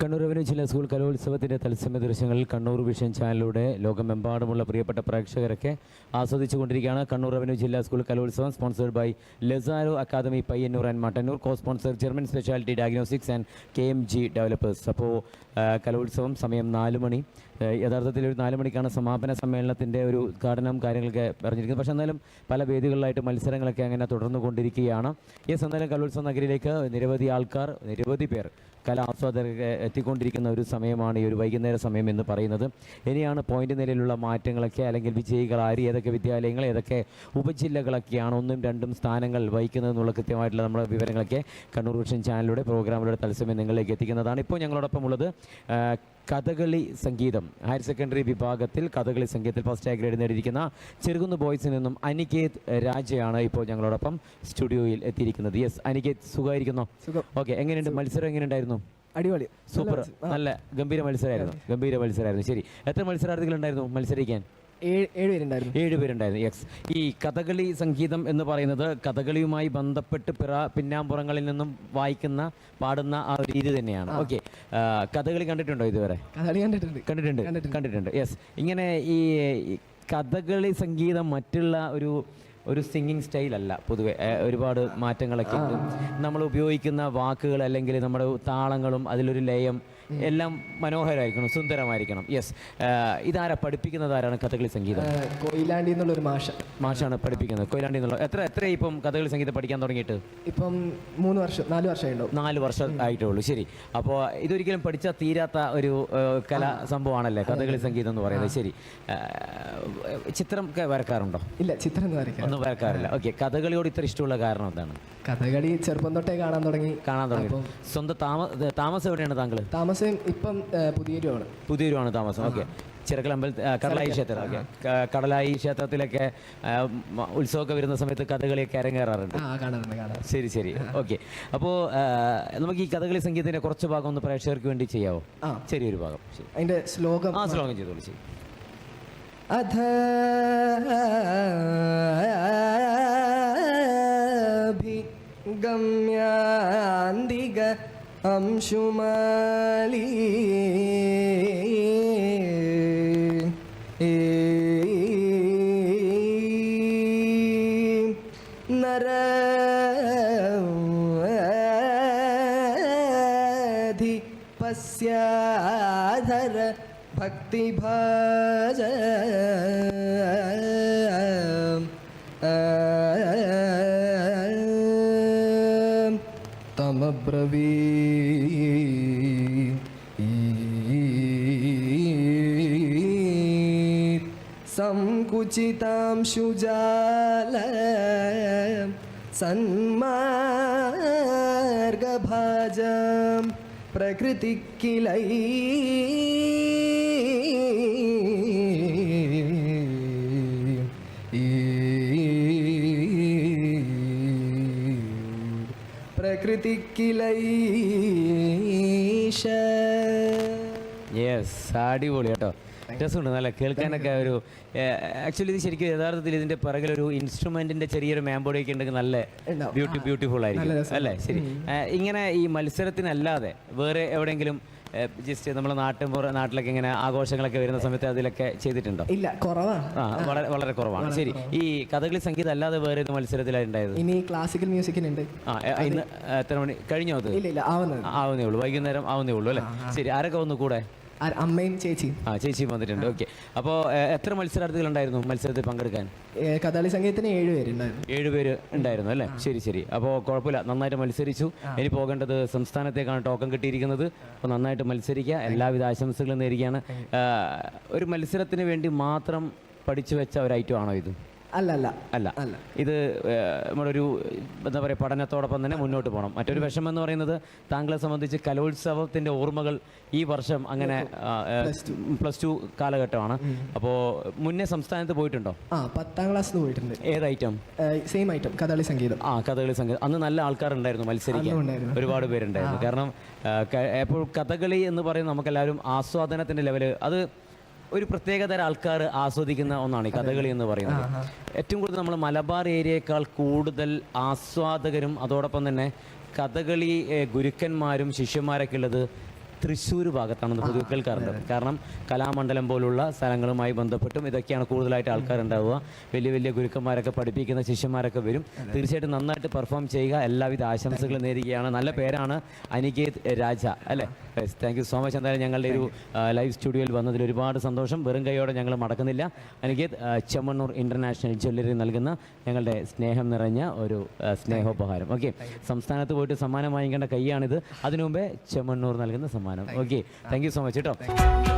Kannur revenue ജില്ലാ school കലോത്സവത്തിന്റെ തത്സമയ ദൃശ്യങ്ങളിൽ കണ്ണൂർ വിഷൻ ചാനലിലൂടെ ലോകമെമ്പാടുമുള്ള പ്രിയപ്പെട്ട പ്രേക്ഷകരൊക്കെ ആസ്വദിച്ചുകൊണ്ടിരിക്കുകയാണ്. കണ്ണൂർ റവന്യൂ ജില്ലാ സ്കൂൾ കലോത്സവം sponsored by Lesaro academy Payyanur and Mattannur. Co sponsor German speciality diagnostics and K M G developers. അപ്പോൾ കലോത്സവം സമയം നാല് മണി. യഥാർത്ഥത്തിൽ ഒരു നാല് മണിക്കാണ് സമാപന സമ്മേളനത്തിന്റെ ഒരു ഉദ്ഘാടനം കാര്യങ്ങളൊക്കെ പറഞ്ഞിരിക്കുന്നത്. പക്ഷേ എന്നാലും പല വേദികളിലായിട്ട് മത്സരങ്ങളൊക്കെ അങ്ങനെ തുടർന്നു കൊണ്ടിരിക്കുകയാണ് ഈ എന്തായാലും കലോത്സവ നഗരിയിലേക്ക് നിരവധി ആൾക്കാർ നിരവധി പേർ കലാ ആസ്വാദകർക്ക് എത്തിക്കൊണ്ടിരിക്കുന്ന ഒരു സമയമാണ് ഈ ഒരു വൈകുന്നേര സമയം എന്ന് പറയുന്നത്. ഇനിയാണ് പോയിന്റ് നിലയിലുള്ള മാറ്റങ്ങളൊക്കെ അല്ലെങ്കിൽ വിജയികൾ ആര് ഏതൊക്കെ വിദ്യാലയങ്ങൾ ഏതൊക്കെ ഉപജില്ലകളൊക്കെയാണ് ഒന്നും രണ്ടും സ്ഥാനങ്ങൾ വഹിക്കുന്നത് എന്നുള്ള കൃത്യമായിട്ടുള്ള നമ്മുടെ വിവരങ്ങളൊക്കെ കണ്ണൂർ വിഷൻ ചാനലിലൂടെ പ്രോഗ്രാമിലൂടെ തത്സമയം നിങ്ങളിലേക്ക് എത്തിക്കുന്നതാണ്. ഇപ്പോൾ ഞങ്ങളോടൊപ്പം ഉള്ളത് കഥകളി സംഗീതം. ഹയർ സെക്കൻഡറി വിഭാഗത്തിൽ കഥകളി സംഗീതത്തിൽ ഫസ്റ്റ് ആയി ഗ്രേഡ് നേടിയിരിക്കുന്ന ചെറുകുന്ന് ബോയ്സിൽ നിന്നും അനികേത് രാജയാണ് ഇപ്പോൾ ഞങ്ങളോടൊപ്പം സ്റ്റുഡിയോയിൽ എത്തിയിരിക്കുന്നത്. യെസ് അനികേത് സുഖമായിരിക്കുന്നു? സുഖം. ഓക്കെ എങ്ങനെയുണ്ട്? മത്സരം എങ്ങനെയുണ്ടായിരുന്നു? അടിപൊളി. സൂപ്പർ നല്ല ഗംഭീര മത്സരമായിരുന്നു ഗംഭീര മത്സരമായിരുന്നു ശരി എത്ര മത്സരാർത്ഥികൾ ഉണ്ടായിരുന്നു മത്സരിക്കാൻ? ഏഴ് ഏഴ് പേരുണ്ടായിരുന്നു. ഏഴ് പേരുണ്ടായിരുന്നു. യെസ് ഈ കഥകളി സംഗീതം എന്ന് പറയുന്നത് കഥകളിയുമായി ബന്ധപ്പെട്ട് പിറ പിന്നാമ്പുറങ്ങളിൽ നിന്നും വായിക്കുന്ന പാടുന്ന ആ ഒരു രീതി തന്നെയാണ്. ഓക്കെ കഥകളി കണ്ടിട്ടുണ്ടോ ഇതുവരെ? കഥകളി കണ്ടിട്ടുണ്ട്. കണ്ടിട്ടുണ്ട്. കണ്ടിട്ടുണ്ട്. യെസ് ഇങ്ങനെ ഈ കഥകളി സംഗീതം മറ്റുള്ള ഒരു ഒരു സിംഗിങ് സ്റ്റൈലല്ല പൊതുവെ. ഒരുപാട് മാറ്റങ്ങളൊക്കെ ഉണ്ട്. നമ്മൾ ഉപയോഗിക്കുന്ന വാക്കുകൾ അല്ലെങ്കിൽ നമ്മുടെ താളങ്ങളും അതിലൊരു ലയം എല്ലാം മനോഹരമായിരിക്കണം സുന്ദരമായിരിക്കണം. യെസ് ഇതാരാ പഠിപ്പിക്കുന്നത്? ആരാണ് കഥകളി സംഗീതം? കൊയിലാണ്ടി എന്നുള്ളൊരു മാഷ. മാഷാണ് പഠിപ്പിക്കുന്നത്. കൊയിലാണ്ടി എന്നുള്ള എത്ര എത്ര ഇപ്പം കഥകളി സംഗീതം പഠിക്കാൻ തുടങ്ങിയിട്ട്? ഇപ്പം മൂന്ന് വർഷം നാല് വർഷമായി ഉണ്ടാവും നാല് വർഷം ആയിട്ടേ ഉള്ളൂ ശരി. അപ്പോൾ ഇതൊരിക്കലും പഠിച്ചാൽ തീരാത്ത ഒരു കലാ സംഭവമാണല്ലേ? കഥകളി സംഗീതം എന്ന് പറയുന്നത്. ശരി. ചിത്രം ഒക്കെ വരക്കാറുണ്ടോ? ഇല്ല ചിത്രം ഒന്നും വരക്കാറില്ല. ഓക്കെ കഥകളിയോട് ഇത്ര ഇഷ്ടമുള്ള കാരണം എന്താണ്? കഥകളി ചെറുപ്പം തൊട്ടേ കാണാൻ തുടങ്ങി. കാണാൻ തുടങ്ങി. സ്വന്തം താമ താമസം എവിടെയാണ് താങ്കൾ താമസം ഇപ്പം പുതിയരുവാണ് പുതിയരുവാണ് താമസം ഓക്കെ ചിറക്കൽ അമ്പല ആ, കടലായി ക്ഷേത്രം ഓക്കെ കടലായി ക്ഷേത്രത്തിലൊക്കെ ഉത്സവമൊക്കെ വരുന്ന സമയത്ത് കഥകളിയൊക്കെ അരങ്ങേറാറുണ്ട് ശരി ശരി ഓക്കെ അപ്പോൾ നമുക്ക് ഈ കഥകളി സംഗീതത്തിന്റെ കുറച്ച് ഭാഗം ഒന്ന് പ്രേക്ഷകർക്ക് വേണ്ടി ചെയ്യാവോ ആ ചെറിയൊരു ഭാഗം അതിന്റെ അതിന്റെ ശ്ലോകം ആ ശ്ലോകം ചെയ്തോളൂ ശരി അധ ഗമ്യാന്തിക അംശുമാലി നരധി പശ്യാധര ഭക്തിഭാജ. തമബ്രവീ सङ्कुचितांशुजाल सन्मार्गभाजं प्रकृति किलै प्रकृतिकीलैश യെസ് അടിപൊളി കേട്ടോ. രസമുണ്ട് നല്ല കേൾക്കാനൊക്കെ ഒരു ആക്ച്വലി ഇത് ശരിക്കും യഥാർത്ഥത്തിൽ ഇതിന്റെ പിറകിലൊരു ഇൻസ്ട്രുമെന്റിന്റെ ചെറിയൊരു മാമ്പോടിയൊക്കെ ഉണ്ടെങ്കിൽ നല്ല ബ്യൂട്ടി ബ്യൂട്ടിഫുൾ ആയിരിക്കും. അല്ലേ? ശരി. ഇങ്ങനെ ഈ മത്സരത്തിനല്ലാതെ വേറെ എവിടെയെങ്കിലും ജസ്റ്റ് നമ്മുടെ നാട്ടിൻ നാട്ടിലൊക്കെ ഇങ്ങനെ ആഘോഷങ്ങളൊക്കെ വരുന്ന സമയത്ത് അതിലൊക്കെ ചെയ്തിട്ടുണ്ടോ? ഇല്ല കുറവാണ്. ആ വളരെ വളരെ കുറവാണ്. ശരി. ഈ കഥകളി സംഗീതം അല്ലാതെ വേറെ ഏത് മത്സരത്തിലാണ് ഇനി ക്ലാസിക്കൽ മ്യൂസിക്കിനുണ്ട് ആ ഇന്ന് എത്ര മണി? കഴിഞ്ഞോ അത്? ഇല്ല ഇല്ല ആവുന്നത് ആവുന്നേ ഉള്ളൂ. വൈകുന്നേരം ആവുന്നേ ഉള്ളൂ അല്ലേ? ശരി ആരൊക്കെ വന്നു കൂടെ? അമ്മയും ചേച്ചിയും. ആ ചേച്ചിയും വന്നിട്ടുണ്ട്. ഓക്കെ. അപ്പോൾ എത്ര മത്സരാർത്ഥികൾ ഉണ്ടായിരുന്നു മത്സരത്തിൽ പങ്കെടുക്കാൻ? കഥാളി സംഗീതത്തിന് ഏഴ് പേരുണ്ടായിരുന്നു ഏഴുപേര് ഉണ്ടായിരുന്നു അല്ലേ? ശരി ശരി. അപ്പോൾ കുഴപ്പമില്ല. നന്നായിട്ട് മത്സരിച്ചു. ഇനി പോകേണ്ടത് സംസ്ഥാനത്തേക്കാണ് ടോക്കൺ കിട്ടിയിരിക്കുന്നത്. അപ്പോൾ നന്നായിട്ട് മത്സരിക്കുക. എല്ലാവിധ ആശംസകളും നേരിടുകയാണ് ഒരു മത്സരത്തിന് വേണ്ടി മാത്രം പഠിച്ചു വെച്ച ഒരു ഐറ്റം ആണോ ഇത്? അല്ല അല്ല. അല്ല. അല്ല. ഇത് നമ്മളൊരു ഒരു എന്താ പറയുക പഠനത്തോടൊപ്പം തന്നെ മുന്നോട്ട് പോകണം. മറ്റൊരു വിഷമം എന്ന് പറയുന്നത് താങ്കളെ സംബന്ധിച്ച് കലോത്സവത്തിന്റെ ഓർമ്മകൾ ഈ വർഷം അങ്ങനെ പ്ലസ് ടു. കാലഘട്ടമാണ്. അപ്പോൾ മുന്നേ സംസ്ഥാനത്ത് പോയിട്ടുണ്ടോ? ആ പത്താം ക്ലാസ്സിൽ പോയിട്ടുണ്ട്. ഏത് ഐറ്റം സെയിം ഐറ്റം കഥകളി സംഗീതം. ആ കഥകളി സംഗീതം. അന്ന് നല്ല ആൾക്കാരുണ്ടായിരുന്നു മത്സരിക്കാൻ. ഒരുപാട് പേരുണ്ടായിരുന്നു. കാരണം എപ്പോൾ കഥകളി എന്ന് പറയുന്നത് നമുക്കെല്ലാവരും ആസ്വാദനത്തിന്റെ ലെവൽ അത് ഒരു പ്രത്യേകതര ആൾക്കാർ ആസ്വദിക്കുന്ന ഒന്നാണ് ഈ കഥകളി എന്ന് പറയുന്നത്. ഏറ്റവും കൂടുതൽ നമ്മൾ മലബാർ ഏരിയയേക്കാൾ കൂടുതൽ ആസ്വാദകരും അതോടൊപ്പം തന്നെ കഥകളി ഗുരുക്കന്മാരും ശിഷ്യന്മാരൊക്കെ ഉള്ളത് തൃശ്ശൂർ ഭാഗത്താണെന്ന് പൊതുവെ കേൾക്കാറുണ്ട്. കാരണം കലാമണ്ഡലം പോലുള്ള സ്ഥലങ്ങളുമായി ബന്ധപ്പെട്ടും ഇതൊക്കെയാണ് കൂടുതലായിട്ട് ആൾക്കാരുണ്ടാവുക. വലിയ വലിയ ഗുരുക്കന്മാരൊക്കെ പഠിപ്പിക്കുന്ന ശിഷ്യന്മാരൊക്കെ വരും. തീർച്ചയായിട്ടും നന്നായിട്ട് പെർഫോം ചെയ്യുക. എല്ലാവിധ ആശംസകളും നേരുകയാണ്. നല്ല പേരാണ് അനികേത് രാജ അല്ലേ? താങ്ക് യു സോ മച്ച് എന്തായാലും ഞങ്ങളുടെ ഒരു ലൈവ് സ്റ്റുഡിയോയിൽ വന്നതിൽ ഒരുപാട് സന്തോഷം. വെറും കൈയോടെ ഞങ്ങൾ മടക്കുന്നില്ല. അനികേത് ചെമ്മണ്ണൂർ ഇന്റർനാഷണൽ ജ്വല്ലറി നൽകുന്ന ഞങ്ങളുടെ സ്നേഹം നിറഞ്ഞ ഒരു സ്നേഹോപഹാരം. ഓക്കെ. സംസ്ഥാനത്ത് പോയിട്ട് സമ്മാനം വാങ്ങിക്കേണ്ട കൈയാണിത്. അതിനു മുമ്പേ ചെമ്മണ്ണൂർ നൽകുന്ന സമ്മാനം okay thank you so much കേട്ടോ.